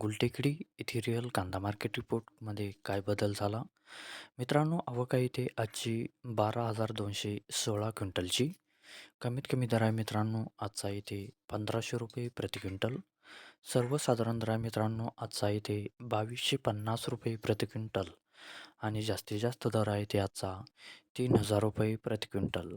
गुलटेकडी येथील रिअल कांदा मार्केट रिपोर्टमध्ये काय बदल झाला? मित्रांनो आवक इथे आजची बारा हजार दोनशे सोळा क्विंटलची. कमीत कमी दर आहे मित्रांनो आजचा इथे पंधराशे रुपये प्रति क्विंटल. सर्वसाधारण दर आहे मित्रांनो आजचा इथे बावीसशे पन्नास रुपये प्रति क्विंटल. आणि जास्तीत जास्त दर आहे ते आजचा तीन हजार रुपये प्रति क्विंटल.